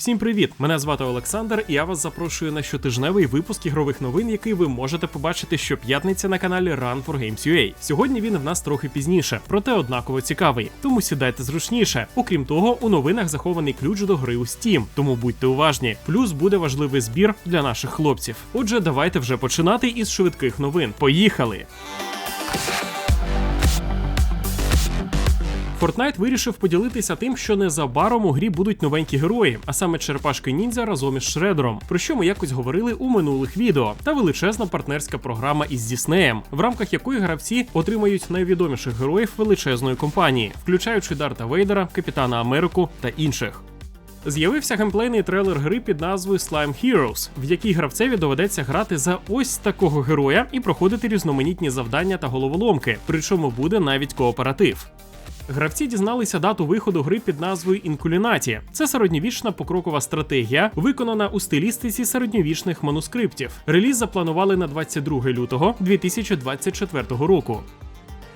Всім привіт! Мене звати Олександр, і я вас запрошую на щотижневий випуск ігрових новин, який ви можете побачити щоп'ятниця на каналі Run for Games UA. Сьогодні він в нас трохи пізніше, проте однаково цікавий. Тому сідайте зручніше. Окрім того, у новинах захований ключ до гри у Steam, тому будьте уважні. Плюс буде важливий збір для наших хлопців. Отже, давайте вже починати із швидких новин. Поїхали! Fortnite вирішив поділитися тим, що незабаром у грі будуть новенькі герої, а саме черепашки ніндзя разом із Шредером, про що ми якось говорили у минулих відео, та величезна партнерська програма із Діснеєм, в рамках якої гравці отримають найвідоміших героїв величезної компанії, включаючи Дарта Вейдера, Капітана Америку та інших. З'явився геймплейний трейлер гри під назвою Slime Heroes, в якій гравцеві доведеться грати за ось такого героя і проходити різноманітні завдання та головоломки, причому буде навіть кооператив. Гравці дізналися дату виходу гри під назвою Інкулінаті. Це середньовічна покрокова стратегія, виконана у стилістиці середньовічних манускриптів. Реліз запланували на 22 лютого 2024 року.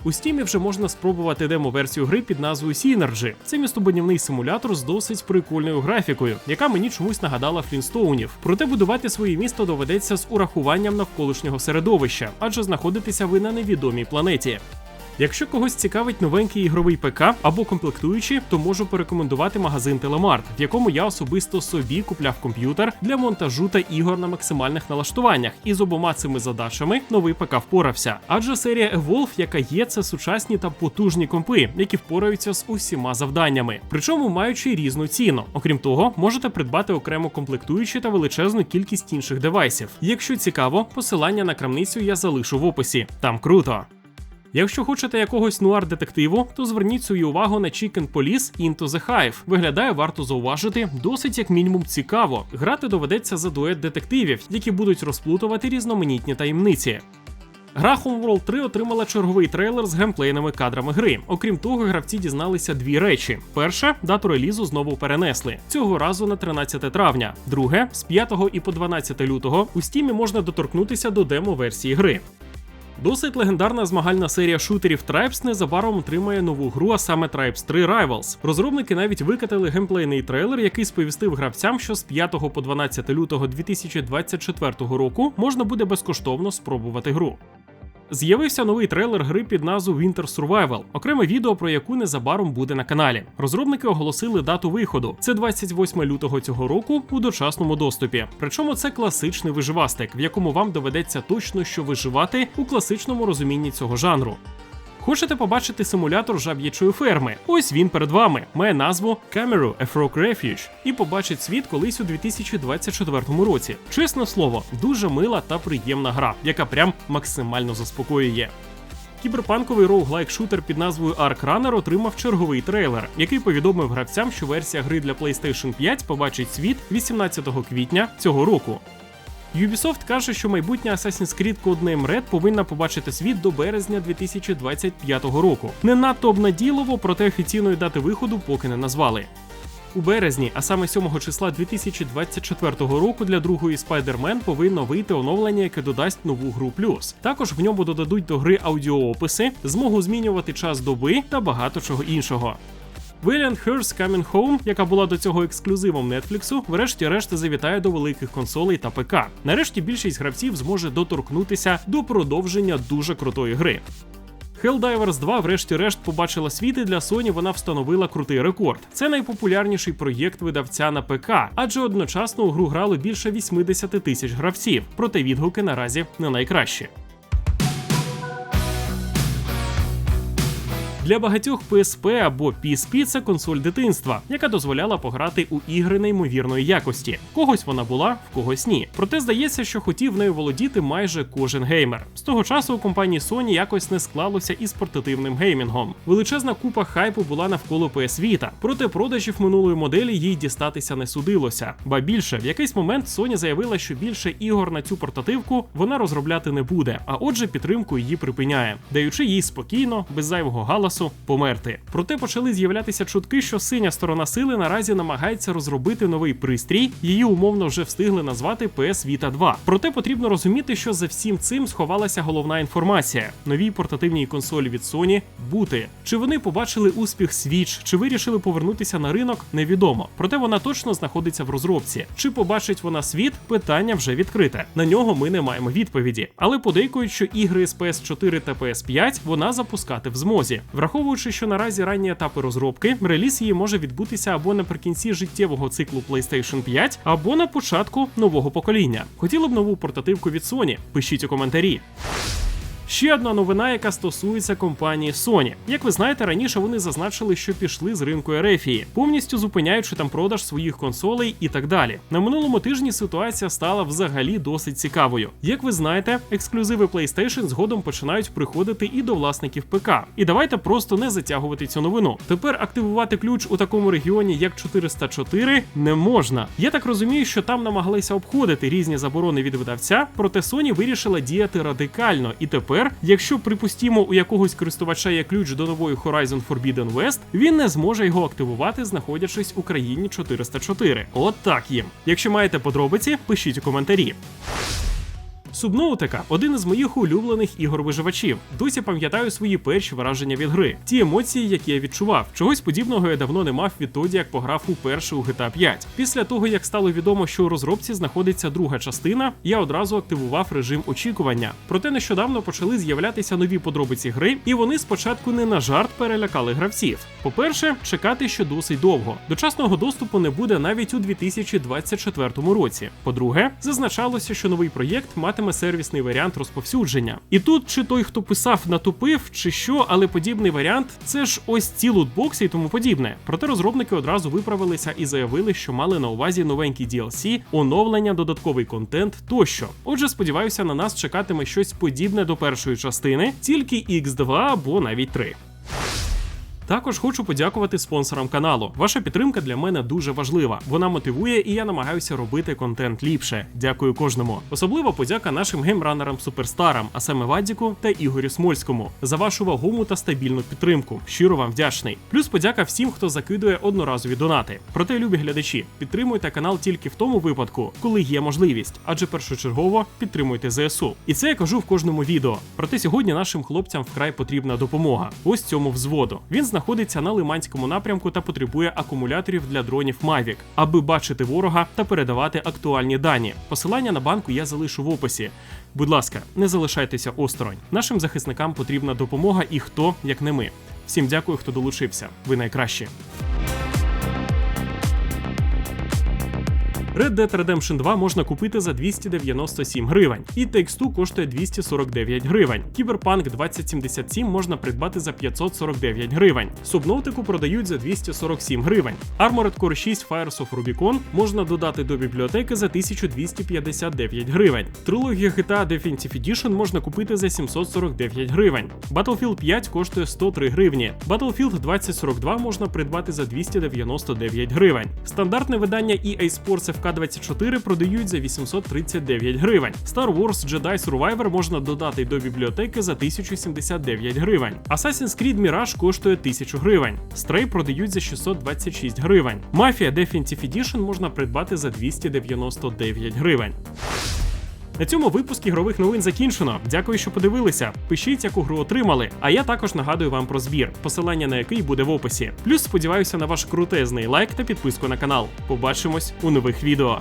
У стімі вже можна спробувати демо-версію гри під назвою Synergy. Це містобудівний симулятор з досить прикольною графікою, яка мені чомусь нагадала Флінстоунів. Проте будувати своє місто доведеться з урахуванням навколишнього середовища, адже знаходитеся ви на невідомій планеті. Якщо когось цікавить новенький ігровий ПК або комплектуючі, то можу порекомендувати магазин Телемарт, в якому я особисто собі купляв комп'ютер для монтажу та ігор на максимальних налаштуваннях, і з обома цими задачами новий ПК впорався. Адже серія Evolve, яка є, це сучасні та потужні компи, які впораються з усіма завданнями, причому маючи різну ціну. Окрім того, можете придбати окремо комплектуючі та величезну кількість інших девайсів. Якщо цікаво, посилання на крамницю я залишу в описі. Там круто. Якщо хочете якогось нуар-детективу, то зверніть свою увагу на Chicken Police Into the Hive. Виглядає варто зауважити, досить як мінімум цікаво. Грати доведеться за дует детективів, які будуть розплутувати різноманітні таємниці. Гра Homeworld 3 отримала черговий трейлер з геймплейними кадрами гри. Окрім того, гравці дізналися дві речі: перше, дату релізу знову перенесли цього разу на 13 травня. Друге, з 5 і по 12 лютого у стімі можна доторкнутися до демо-версії гри. Досить легендарна змагальна серія шутерів Tribes незабаром отримає нову гру, а саме Tribes 3 Rivals. Розробники навіть викатали геймплейний трейлер, який сповістив гравцям, що з 5 по 12 лютого 2024 року можна буде безкоштовно спробувати гру. З'явився новий трейлер гри під назву Winter Survival, окреме відео про яку незабаром буде на каналі. Розробники оголосили дату виходу. Це 28 лютого цього року у дочасному доступі. Причому це класичний виживастик, в якому вам доведеться точно що виживати у класичному розумінні цього жанру. Хочете побачити симулятор жаб'ячої ферми? Ось він перед вами. Має назву Camero A Frog Refuge і побачить світ колись у 2024 році. Чесне слово, дуже мила та приємна гра, яка прям максимально заспокоює. Кіберпанковий роуглайк шутер під назвою Ark Runner отримав черговий трейлер, який повідомив гравцям, що версія гри для PlayStation 5 побачить світ 18 квітня цього року. Ubisoft каже, що майбутня Assassin's Creed Codename Red повинна побачити світ до березня 2025 року. Не надто обнадійливо, проте офіційної дати виходу поки не назвали. У березні, а саме 7 числа 2024 року для другої Spider-Man повинно вийти оновлення, яке додасть нову гру плюс. Також в ньому додадуть до гри аудіоописи, змогу змінювати час доби та багато чого іншого. Valiant Hearts Coming Home, яка була до цього ексклюзивом Нетфліксу, врешті-решт завітає до великих консолей та ПК. Нарешті більшість гравців зможе доторкнутися до продовження дуже крутої гри. Helldivers 2, врешті-решт, побачила світ і для Sony вона встановила крутий рекорд. Це найпопулярніший проєкт видавця на ПК, адже одночасно у гру грали більше 80 тисяч гравців, проте відгуки наразі не найкращі. Для багатьох PSP або PSP це консоль дитинства, яка дозволяла пограти у ігри неймовірної якості. Когось вона була, в когось ні. Проте здається, що хотів нею володіти майже кожен геймер. З того часу у компанії Sony якось не склалося із портативним геймінгом. Величезна купа хайпу була навколо PS Vita, проте продажів минулої моделі їй дістатися не судилося. Ба більше, в якийсь момент Sony заявила, що більше ігор на цю портативку вона розробляти не буде, а отже, підтримку її припиняє, даючи їй спокійно, без зайвого галасу часу померти. Проте почали з'являтися чутки, що синя сторона сили наразі намагається розробити новий пристрій. Її умовно вже встигли назвати PS Vita 2. Проте потрібно розуміти, що за всім цим сховалася головна інформація: новій портативній консолі від Sony бути. Чи вони побачили успіх Switch, чи вирішили повернутися на ринок, невідомо. Проте вона точно знаходиться в розробці. Чи побачить вона світ? Питання вже відкрите. На нього ми не маємо відповіді. Але подейкують, що ігри з PS4 та PS5 вона запускати в змозі, враховуючи, що наразі ранні етапи розробки, реліз її може відбутися або наприкінці життєвого циклу PlayStation 5, або на початку нового покоління. Хотіли б нову портативку від Sony? Пишіть у коментарі. Ще одна новина, яка стосується компанії Sony. Як ви знаєте, раніше вони зазначили, що пішли з ринку Ерефії, повністю зупиняючи там продаж своїх консолей і так далі. На минулому тижні ситуація стала взагалі досить цікавою. Як ви знаєте, ексклюзиви PlayStation згодом починають приходити і до власників ПК. І давайте просто не затягувати цю новину. Тепер активувати ключ у такому регіоні, як 404, не можна. Я так розумію, що там намагалися обходити різні заборони від видавця, проте Sony вирішила діяти радикально і тепер. Якщо припустімо, у якогось користувача є ключ до нової Horizon Forbidden West, він не зможе його активувати, знаходячись у країні 404. От так їм. Якщо маєте подробиці, пишіть у коментарі. Subnautica – один із моїх улюблених ігор-виживачів. Досі пам'ятаю свої перші враження від гри, ті емоції, які я відчував. Чогось подібного я давно не мав відтоді, як пограв уперше у GTA 5. Після того, як стало відомо, що у розробці знаходиться друга частина, я одразу активував режим очікування. Проте нещодавно почали з'являтися нові подробиці гри, і вони спочатку не на жарт перелякали гравців. По-перше, чекати ще досить довго. Дочасного доступу не буде навіть у 2024 році. По-друге, зазначалося, що новий проєкт матиме сервісний варіант розповсюдження. І тут чи той, хто писав, натупив, чи що, але подібний варіант це ж ось ці лутбокси і тому подібне. Проте розробники одразу виправилися і заявили, що мали на увазі новенький DLC, оновлення, додатковий контент тощо. Отже, сподіваюся, на нас чекатиме щось подібне до першої частини, тільки X2 або навіть 3. Також хочу подякувати спонсорам каналу. Ваша підтримка для мене дуже важлива. Вона мотивує, і я намагаюся робити контент ліпше. Дякую кожному. Особливо подяка нашим геймранерам суперстарам, а саме Вадіку та Ігорю Смольському, за вашу вагому та стабільну підтримку. Щиро вам вдячний. Плюс подяка всім, хто закидує одноразові донати. Проте, любі глядачі, підтримуйте канал тільки в тому випадку, коли є можливість, адже першочергово підтримуйте ЗСУ. І це я кажу в кожному відео. Проте сьогодні нашим хлопцям вкрай потрібна допомога. Ось цьому взводу. Він знаходиться на Лиманському напрямку та потребує акумуляторів для дронів Mavic, аби бачити ворога та передавати актуальні дані. Посилання на банку я залишу в описі. Будь ласка, не залишайтеся осторонь. Нашим захисникам потрібна допомога, і хто як не ми. Всім дякую, хто долучився. Ви найкращі. Red Dead Redemption 2 можна купити за 297 гривень, і Takes Two коштує 249 гривень. Cyberpunk 2077 можна придбати за 549 гривень. Subnautica продають за 247 гривень. Armored Core 6 Fires of Rubicon можна додати до бібліотеки за 1259 гривень. Трилогія GTA Definitive Edition можна купити за 749 гривень. Battlefield 5 коштує 103 гривні. Battlefield 2042 можна придбати за 299 гривень. Стандартне видання EA Sports FK24 продають за 839 гривень. Star Wars Jedi Survivor можна додати до бібліотеки за 1079 гривень. Assassin's Creed Mirage коштує 1000 гривень. Stray продають за 626 гривень. Mafia Definitive Edition можна придбати за 299 гривень. На цьому випуск ігрових новин закінчено. Дякую, що подивилися. Пишіть, яку гру отримали. А я також нагадую вам про збір, посилання на який буде в описі. Плюс сподіваюся на ваш крутезний лайк та підписку на канал. Побачимось у нових відео.